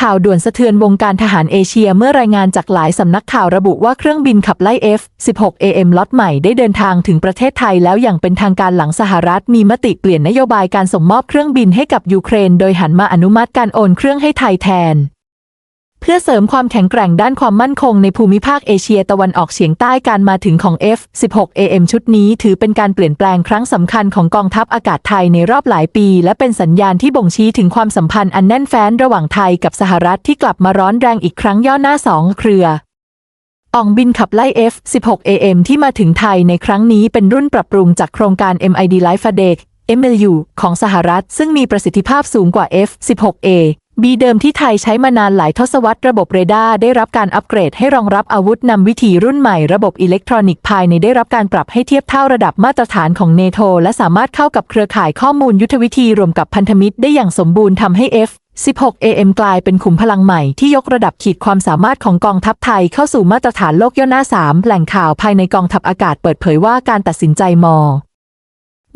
ข่าวด่วนสะเทือนวงการทหารเอเชียเมื่อรายงานจากหลายสำนักข่าวระบุว่าเครื่องบินขับไล่ F-16 AM ล็อตใหม่ได้เดินทางถึงประเทศไทยแล้วอย่างเป็นทางการหลังสหรัฐมีมติเปลี่ยนนโยบายการส่งมอบเครื่องบินให้กับยูเครน โดยหันมาอนุมัติการโอนเครื่องให้ไทยแทน พื่อเสริมความแข็งแกร่งด้านความมั่นคงในภูมิภาคเอเชียตะวันออกเฉียงใต้การมาถึงของ F-16 AM ชุดนี้ถือเป็นการเปลี่ยนแปลงครั้งสำคัญของกองทัพอากาศไทยในรอบหลายปี และเป็นสัญญาณที่บ่งชี้ถึงความสัมพันธ์อันแน่นแฟ้นระหว่างไทยกับสหรัฐที่กลับมาร้อนแรงอีกครั้งย่อหน้าสองเครืออองบินขับไล่ F-16 AM ที่มาถึงไทยในครั้งนี้เป็นรุ่นปรับปรุงจากโครงการ MID Life a d e MLU ของสหรัฐ ซึ่งมีประสิทธิภาพสูงกว่า F-16A B เดิมที่ไทยใช้มานานหลายทศวรรษระบบเรดาร์ได้รับการอัปเกรดให้รองรับอาวุธนำวิธีรุ่นใหม่ระบบอิเล็กทรอนิกส์ภายในได้รับการปรับให้เทียบเท่าระดับมาตรฐานของเนโธและสามารถเข้ากับเครือข่ายข้อมูลยุทธวิธีรวมกับพันธมิตรได้อย่างสมบูรณ์ทำให้ F 16 AM กลายเป็นขุมพลังใหม่ที่ยกระดับขีดความสามารถของกองทัพไทยเข้าสู่มาตรฐานโลกย่อหน้า 3 แหล่งข่าวภายในกองทัพอากาศเปิดเผยว่าการตัดสินใจม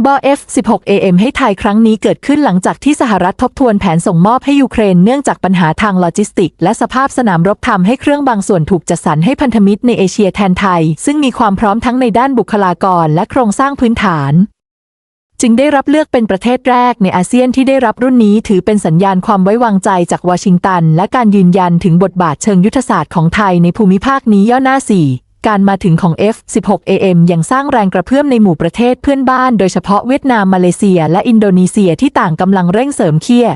บอ F16 AM ให้ไทยครั้งนี้เกิดขึ้นหลังจากที่สหรัฐทบทวนแผนส่งมอบให้ยูเครนเนื่องจากปัญหาทางโลจิสติก และสภาพสนามรบทำให้เครื่องบางส่วนถูกจัดสรรให้พันธมิตรในเอเชียแทนไทย ซึ่งมีความพร้อมทั้งในด้านบุคลากรและโครงสร้างพื้นฐาน จึงได้รับเลือกเป็นประเทศแรกในอาเซียนที่ได้รับรุ่นนี้ถือเป็นสัญญาณความไว้วางใจจากวอชิงตัน และการยืนยันถึงบทบาทเชิงยุทธศาสตร์ของไทยในภูมิภาคนี้ย่อหน้า4 การมาถึงของ F16 AM ยังสร้างแรงกระเพื่อมในหมู่ประเทศเพื่อนบ้านโดยเฉพาะเวียดนามมาเลเซีย และอินโดนีเซียที่ต่างกำลังเร่งเสริมเคี่ย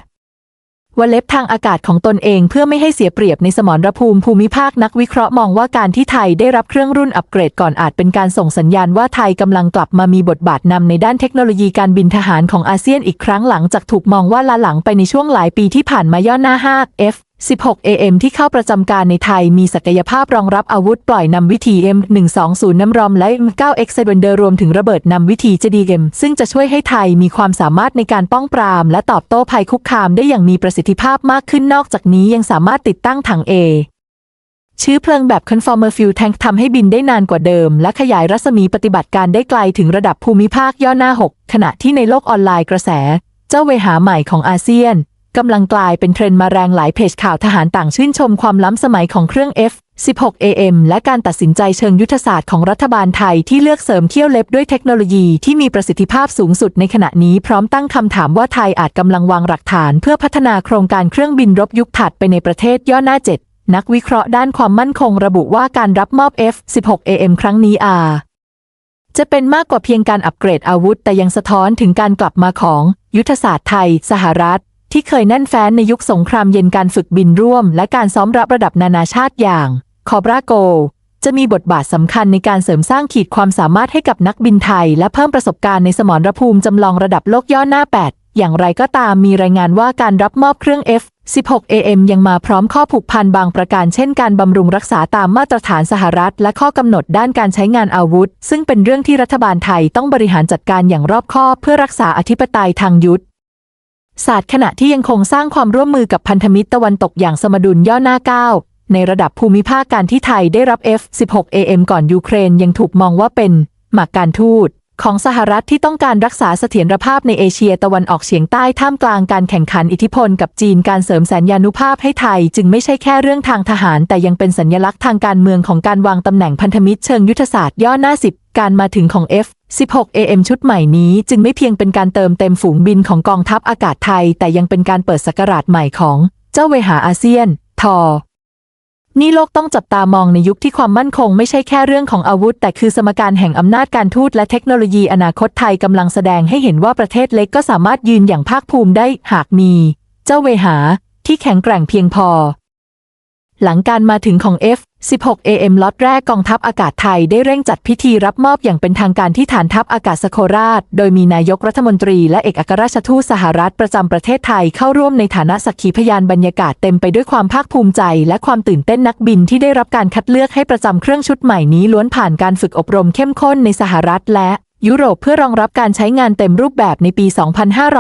วเล็บทางอากาศของตนเองเพื่อไม่ให้เสียเปรียบในสมรภูมิภูมิภาคนักวิเคราะห์มองว่าการที่ไทยได้รับเครื่องรุ่นอัปเกรดก่อนอาจเป็นการส่งสัญญาณว่าไทยกำลังกลับมามีบทบาทนำในด้านเทคโนโลยีการบินทหารของอาเซียนอีกครั้งหลังจากถูกมองว่าล้าหลังไปในช่วงหลายปีที่ผ่านมาย่อหน้า5 F 16 AM ที่เข้าประจำการในไทยมีศักยภาพรองรับอาวุธปล่อยนำวิธี M120 น้ำรอมและ M9X เซเวนเดอร์รวมถึงระเบิดนำวิธี JDM ซึ่งจะช่วยให้ไทยมีความสามารถในการป้องปราม และตอบโต้ภัยคุกคามได้อย่างมีประสิทธิภาพมากขึ้นนอกจากนี้ยังสามารถติดตั้งถัง A ชื้อเพลิงแบบ Conformer Fuel Tank ทำให้บินได้นานกว่าเดิม และขยายรัศมีปฏิบัติการได้ไกลถึงระดับภูมิภาคย่อหน้า 6 ขณะที่ในโลกออนไลน์กระแส เจ้าเวหาใหม่ของอาเซียน กำลังกลายเป็นเทรนด์มาแรงหลายเพจข่าวทหารต่างชื่นชมความล้ำสมัยของเครื่อง F16 AM และการตัดสินใจเชิงยุทธศาสตร์ของรัฐบาลไทยที่เลือกเสริมเขี้ยวเล็บด้วยเทคโนโลยีที่มีประสิทธิภาพสูงสุดในขณะนี้พร้อมตั้งคำถามว่าไทยอาจกำลังวางหลักฐาน เพื่อพัฒนาโครงการเครื่องบินรบยุคถัดไปในประเทศย่อหน้า7นักวิเคราะห์ด้านความมั่นคงระบุว่าการรับมอบ F16 AM ครั้งนี้อาจะเป็นมากกว่าเพียงการอัปเกรดอาวุธ แต่ยังสะท้อนถึงการกลับมาของ ยุทธศาสตร์ไทย สหรัฐ ที่เคยแน่นแฟ้นในยุคสงครามเย็นการฝึกบินร่วม และการซ้อมรับระดับนานาชาติอย่างคอบราโกจะมีบทบาทสำคัญในการเสริมสร้างขีดความสามารถให้กับนักบินไทย และเพิ่มประสบการณ์ในสมรภูมิจำลองระดับโลกย่อหน้า 8 อย่างไรก็ตามมีรายงานว่าการรับมอบเครื่อง F16 AM ยังมาพร้อมข้อผูกพันบางประการเช่นการบำรุงรักษาตามมาตรฐานสหรัฐ และข้อกำหนดด้านการใช้งานอาวุธ ซึ่งเป็นเรื่องที่รัฐบาลไทยต้องบริหารจัดการอย่างรอบคอบเพื่อรักษาอธิปไตยทางยุทธ ศาสตร์ขณะที่ยังคงสร้างความร่วมมือกับพันธมิตรตะวันตกอย่างสมดุลย่อหน้าก้าวในระดับภูมิภาคการที่ไทยได้รับ F-16 AM ก่อนยูเครนยังถูกมองว่าเป็นหมากการทูต ของสหรัฐที่ต้องการรักษาเสถียรภาพในเอเชียตะวันออกเฉียงใต้ท่ามกลางการแข่งขันอิทธิพลกับจีนการเสริมแสนยานุภาพให้ไทย จึงไม่ใช่แค่เรื่องทางทหาร แต่ยังเป็นสัญลักษณ์ทางการเมืองของการวางตำแหน่งพันธมิตรเชิงยุทธศาสตร์ย่อหน้าสิบการมาถึงของ F16 AM ชุดใหม่นี้จึงไม่เพียงเป็นการเติมเต็มฝูงบินของกองทัพอากาศไทย แต่ยังเป็นการเปิดสกราชใหม่ของ เจ้าเวหาอาเซียน ทอ นี่โลกต้องจับตามองในยุคที่ความมั่นคงไม่ใช่แค่เรื่องของอาวุธ แต่คือสมการแห่งอำนาจการทูตและเทคโนโลยีอนาคตไทยกำลังแสดงให้เห็นว่าประเทศเล็กก็สามารถยืนอย่างภาคภูมิได้หากมี เจ้าเวหาที่แข็งแกร่งเพียงพอ หลังการมาถึงของ 16 AM ล็อตแรกกองทัพอากาศไทยได้เร่งจัดพิธีรับมอบอย่างเป็นทางการที่ฐานทัพอากาศสโคราช โดยมีนายกรัฐมนตรีและเอกอัครราชทูตสหรัฐประจำประเทศไทยเข้าร่วมในฐานะสักขีพยานบรรยากาศเต็มไปด้วยความภาคภูมิใจ และความตื่นเต้นนักบินที่ได้รับการคัดเลือกให้ประจำเครื่องชุดใหม่นี้ล้วนผ่านการฝึกอบรมเข้มข้นในสหรัฐและ ยุโรปเพื่อรองรับการใช้งานเต็มรูปแบบในปี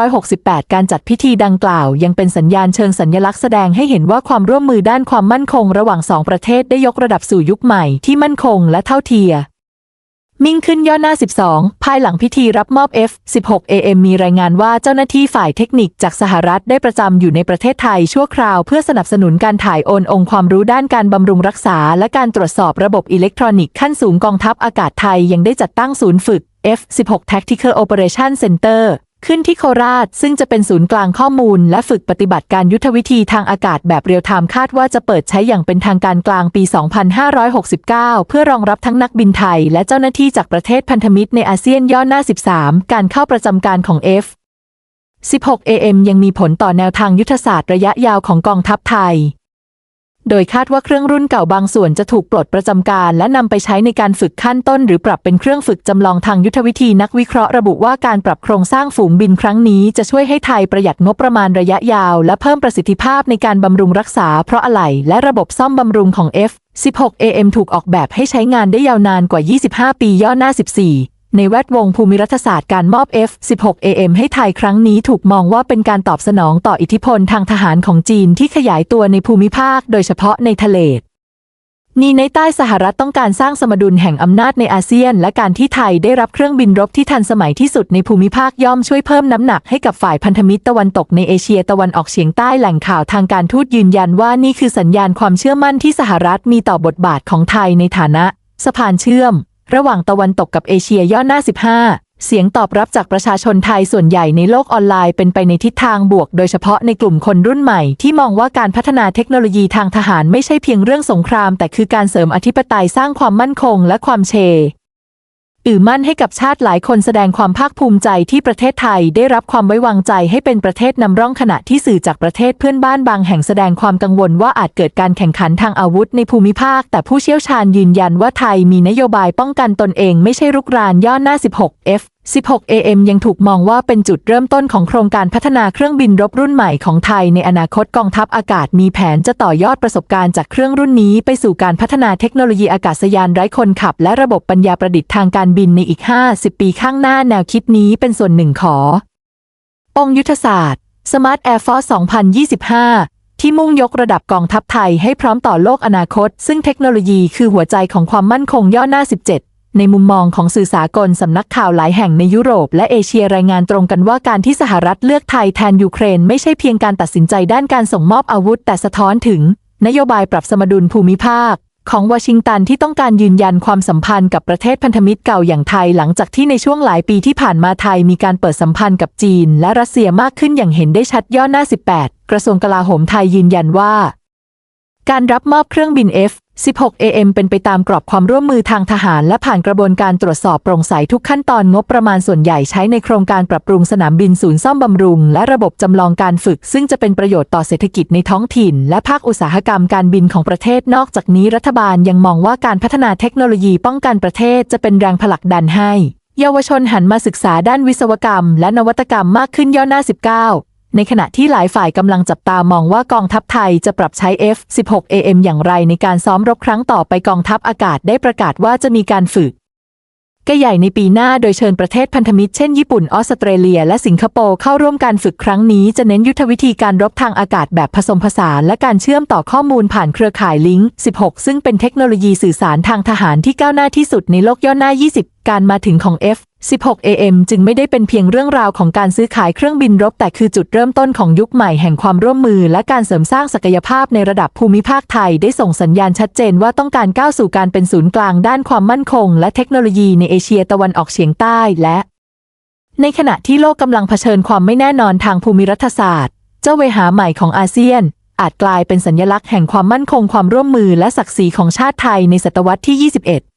2568 การจัดพิธีดังกล่าว ยังเป็นสัญญาณเชิงสัญลักษณ์แสดงให้เห็นว่าความร่วมมือด้านความมั่นคงระหว่างสองประเทศได้ยกระดับสู่ยุคใหม่ที่มั่นคงและเท่าเทียมิ่งขึ้นย่อหน้า 12 ภายหลังพิธีรับมอบ F-16AM มีรายงานว่าเจ้าหน้าที่ฝ่ายเทคนิคจากสหรัฐได้ประจำอยู่ในประเทศไทยชั่วคราวเพื่อสนับสนุนการถ่ายโอนองค์ความรู้ด้านการบำรุงรักษา และการตรวจสอบระบบอิเล็กทรอนิกส์ขั้นสูงกองทัพอากาศไทยยังได้จัดตั้งศูนย์ฝึก F-16 Tactical Operation Center ขึ้นที่โคราช ซึ่งจะเป็นศูนย์กลางข้อมูล และฝึกปฏิบัติการยุทธวิธีทางอากาศแบบเรียลไทม์คาดว่าจะเปิดใช้อย่างเป็นทางการกลางปี 2569 เพื่อรองรับทั้งนักบินไทย และเจ้าหน้าที่จากประเทศพันธมิตรในอาเซียนย่อหน้า 13 การเข้าประจำการของ F 16 AM ยังมีผลต่อแนวทางยุทธศาสตร์ระยะยาวของกองทัพไทย โดยคาดว่าเครื่องรุ่นเก่าบางส่วนจะถูกปลดประจำการ และนำไปใช้ในการฝึกขั้นต้น หรือปรับเป็นเครื่องฝึกจำลองทางยุทธวิธีนักวิเคราะห์ระบุว่าการปรับโครงสร้างฝูงบินครั้งนี้จะช่วยให้ไทยประหยัดงบประมาณระยะยาว และเพิ่มประสิทธิภาพในการบำรุงรักษา เพราะอะไหล่และระบบซ่อมบำรุงของ F 16 AM ถูกออกแบบให้ใช้งานได้ยาวนานกว่า 25 ปีย่อหน้า 14 ในแวดวงภูมิรัฐศาสตร์การมอบ F-16 AM ให้ไทยครั้งนี้ถูกมองว่าเป็นการตอบสนองต่ออิทธิพลทางทหารของจีนที่ขยายตัวในภูมิภาค โดยเฉพาะในทะเลนีในใต้สหรัฐต้องการสร้างสมดุลแห่งอำนาจในอาเซียน และการที่ไทยได้รับเครื่องบินรบที่ทันสมัยที่สุดในภูมิภาคย่อมช่วยเพิ่มน้ำหนักให้กับฝ่ายพันธมิตรตะวันตกในเอเชียตะวันออกเฉียงใต้แหล่งข่าวทางการทูตยืนยันว่านี่คือสัญญาณความเชื่อมั่นที่สหรัฐมีต่อบทบาทของไทยในฐานะ สะพานเชื่อม ระหว่างตะวันตกกับเอเชียย่อหน้า 15 เสียงตอบรับจากประชาชนไทยส่วนใหญ่ในโลกออนไลน์เป็นไปในทิศทางบวก โดยเฉพาะในกลุ่มคนรุ่นใหม่ที่มองว่าการพัฒนาเทคโนโลยีทางทหารไม่ใช่เพียงเรื่องสงคราม แต่คือการเสริมอธิปไตยสร้างความมั่นคงและความเช อือมั่นให้กับชาติหลายคนแสดงความภาคภูมิใจที่ประเทศไทยได้รับความไว้วางใจให้เป็นประเทศนำร่องขณะที่สื่อจากประเทศเพื่อนบ้านบางแห่งแสดงความกังวลว่าอาจเกิดการแข่งขันทางอาวุธในภูมิภาค แต่ผู้เชี่ยวชาญยืนยันว่าไทยมีนโยบายป้องกันตนเองไม่ใช่รุกรานย่อหน้า 16 F 16 AM ยังถูกมองว่าเป็นจุดเริ่มต้นของโครงการพัฒนาเครื่องบินรบรุ่นใหม่ของไทยในอนาคตกองทัพอากาศมีแผนจะต่อยอดประสบการณ์จากเครื่องรุ่นนี้ ไปสู่การพัฒนาเทคโนโลยีอากาศยานไร้คนขับ และระบบปัญญาประดิษฐ์ทางการบินในอีก 50 ปีข้างหน้าแนวคิดนี้เป็นส่วนหนึ่งขององค์ยุทธศาสตร์ Smart Air Force 2025ที่มุ่งยกระดับกองทัพไทยให้พร้อมต่อโลกอนาคต ซึ่งเทคโนโลยีคือหัวใจของความมั่นคงย่อหน้า 17 ในมุมมองของสื่อสากลสำนักข่าวหลายแห่งในยุโรปและเอเชียรายงานตรงกันว่าการที่สหรัฐเลือกไทยแทนยูเครนไม่ใช่เพียงการตัดสินใจด้านการส่งมอบอาวุธ แต่สะท้อนถึง นโยบายปรับสมดุลภูมิภาค ของวอชิงตันที่ต้องการยืนยันความสัมพันธ์กับประเทศพันธมิตรเก่าอย่างไทยหลังจากที่ในช่วงหลายปีที่ผ่านมาไทยมีการเปิดสัมพันธ์กับจีน และรัสเซียมากขึ้นอย่างเห็นได้ชัดย่อหน้า 18 กระทรวงกลาโหมไทยยืนยันว่าการรับมอบเครื่องบิน F 16 AM เป็นไปตามกรอบความร่วมมือทางทหาร และผ่านกระบวนการตรวจสอบโปร่งใสทุกขั้นตอนงบประมาณส่วนใหญ่ใช้ในโครงการปรับปรุงสนามบินศูนย์ซ่อมบำรุง และระบบจำลองการฝึก ซึ่งจะเป็นประโยชน์ต่อเศรษฐกิจในท้องถิ่น และภาคอุตสาหกรรมการบินของประเทศนอกจากนี้รัฐบาลยังมองว่าการพัฒนาเทคโนโลยีป้องกันประเทศจะเป็นแรงผลักดันให้ เยาวชนหันมาศึกษาด้านวิศวกรรม และนวัตกรรมมากขึ้นย่อหน้า 19 ในขณะที่หลายฝ่ายกำลังจับตามองว่ากองทัพไทยจะปรับใช้ F-16 AM อย่างไรในการซ้อมรบครั้งต่อไปกองทัพอากาศได้ประกาศว่าจะมีการฝึกกใหญ่ในปีหน้าโดยเชิญประเทศพันธมิตรเช่นญี่ปุ่นออสเตรเลีย และสิงคโปร์เข้าร่วมการฝึกครั้งนี้จะเน้นยุทธวิธีการรบทางอากาศแบบผสมผสานและการเชื่อมต่อข้อมูลผ่านเครือข่ายลิงก์ 16 ซึ่งเป็นเทคโนโลยีสื่อสารทางทหารที่ก้าวหน้าที่สุดในโลกย่อหน้า 20 การมาถึงของ F 16 AM จึงไม่ได้เป็นเพียงเรื่องราวของการซื้อขายเครื่องบินรบ แต่คือจุดเริ่มต้นของยุคใหม่แห่งความร่วมมือ และการเสริมสร้างศักยภาพในระดับภูมิภาคไทย ได้ส่งสัญญาณชัดเจนว่าต้องการก้าวสู่การเป็นศูนย์กลางด้านความมั่นคง และเทคโนโลยีในเอเชียตะวันออกเฉียงใต้และ ในขณะที่โลกกำลังเผชิญความไม่แน่นอนทางภูมิรัฐศาสตร์ เจ้าเวหาใหม่ของอาเซียน อาจกลายเป็นสัญลักษณ์แห่งความมั่นคงความร่วมมือและศักดิ์ศรีของชาติไทยในศตวรรษที่ 21